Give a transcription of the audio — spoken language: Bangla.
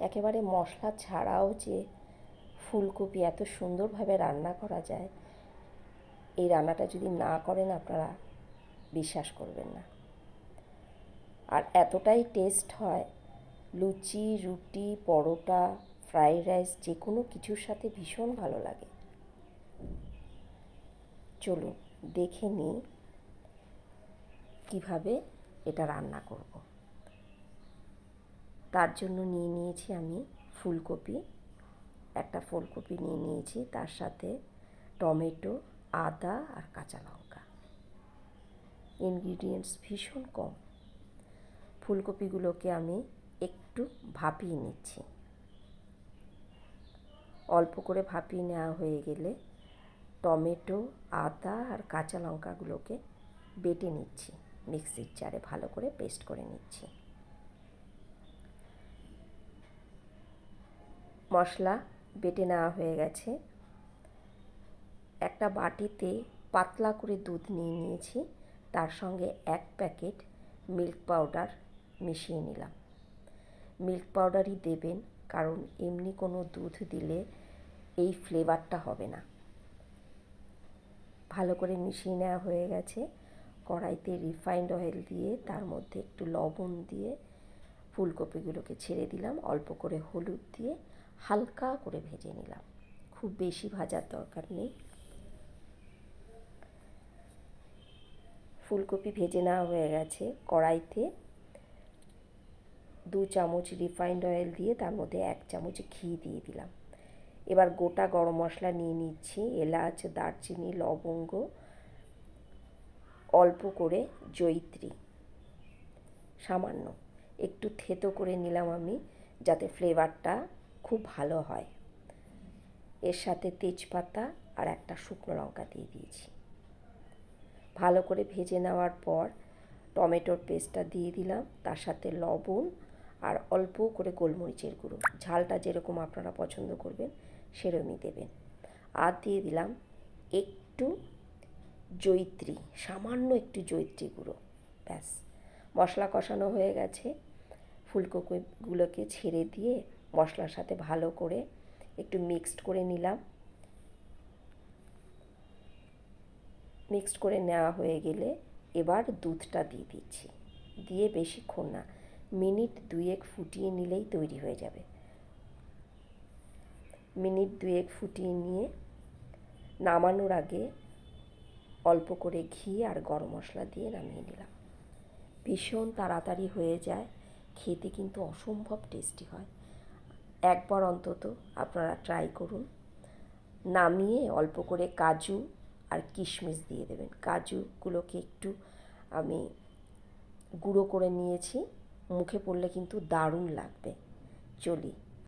একেবারে মশলা ছাড়াও যে ফুলকপি এত সুন্দরভাবে রান্না করা যায়, এই রান্নাটা যদি না করেন আপনারা বিশ্বাস করবেন না। আর এতটাই টেস্ট হয়, লুচি, রুটি, পরোটা ফ্রাইড রাইস যে কোনো কিছুর সাথে ভীষণ ভালো লাগে। চলুন দেখে নিই কীভাবে এটা রান্না করব। তার জন্য নিয়ে নিয়েছি আমি ফুলকপি। একটা ফুলকপি নিয়ে নিয়েছি, তার সাথে টমেটো, আদা আর কাঁচা লঙ্কা। ইনগ্রিডিয়েন্টস ভীষণ কম। ফুলকপিগুলোকে আমি একটু ভাপিয়ে নিচ্ছি। অল্প করে ভাপিয়ে নেওয়া হয়ে গেলে টমেটো, আদা আর কাঁচা লঙ্কাগুলোকে বেটে নিচ্ছি, মিক্সির জারে ভালো করে পেস্ট করে নিচ্ছি। মশলা বেটে নেওয়া হয়ে গেছে। একটা বাটিতে পাতলা করে দুধ নিয়ে নিয়েছি। তার সঙ্গে এক প্যাকেট মিল্ক পাউডার মিশিয়ে নিলাম। মিল্ক পাউডারই দেবেন, কারণ এমনি কোনো দুধ দিলে এই ফ্লেভারটা হবে না। ভালো করে মিশিয়ে নেওয়া হয়ে গেছে। কড়াইতে রিফাইন্ড অয়েল দিয়ে তার মধ্যে একটু লবণ দিয়ে ফুলকপিগুলোকে ছেড়ে দিলাম। অল্প করে হলুদ দিয়ে হালকা করে ভেজে নিলাম। খুব বেশি ভাজার দরকার নেই। ফুলকপি ভেজে নেওয়া হয়ে গেছে কড়াইতে। দু চামচ রিফাইন্ড অয়েল দিয়ে তার মধ্যে এক চামচ ঘি দিয়ে দিলাম। এবার গোটা গরম মশলা নিয়ে নিচ্ছি, এলাচ, দারচিনি, লবঙ্গ, অল্প করে জৈত্রী সামান্য। একটু থেতো করে নিলাম আমি, যাতে ফ্লেভারটা খুব ভালো হয়। এর সাথে তেজপাতা আর একটা শুকনো লঙ্কা দিয়ে দিয়েছি। ভালো করে ভেজে নেওয়ার পর টমেটোর পেস্টটা দিয়ে দিলাম। তার সাথে লবণ আর অল্প করে গোলমরিচের গুঁড়ো। ঝালটা যেরকম আপনারা পছন্দ করবেন সেরমই দেবেন। আর দিয়ে দিলাম একটু জৈত্রী, সামান্য একটু জৈত্রী গুঁড়ো। ব্যাস। মশলা কষানো হয়ে গেছে। ফুলকপিগুলোকে ছেড়ে দিয়ে মশলার সাথে ভালো করে একটু মিক্সড করে নিলাম। মিক্সড করে নেওয়া হয়ে গেলে এবার দুধটা দিয়ে দিচ্ছি। দিয়ে বেশিক্ষণ না, মিনিট দুয়েক ফুটিয়ে নিলেই তৈরি হয়ে যাবে। মিনিট দুয়েক ফুটিয়ে নিয়ে নামানোর আগে অল্প করে ঘি আর গরম মশলা দিয়ে নামিয়ে নিলাম। ভীষণ তাড়াতাড়ি হয়ে যায়, খেতে কিন্তু অসম্ভব টেস্টি হয়। একবার অন্তত আপনারা ট্রাই করুন। নামিয়ে অল্প করে কাজু আর কিশমিশ দিয়ে দেবেন। কাজুগুলোকে একটু আমি গুঁড়ো করে নিয়েছি। মুখে পড়লে কিন্তু দারুণ লাগবে। চলি।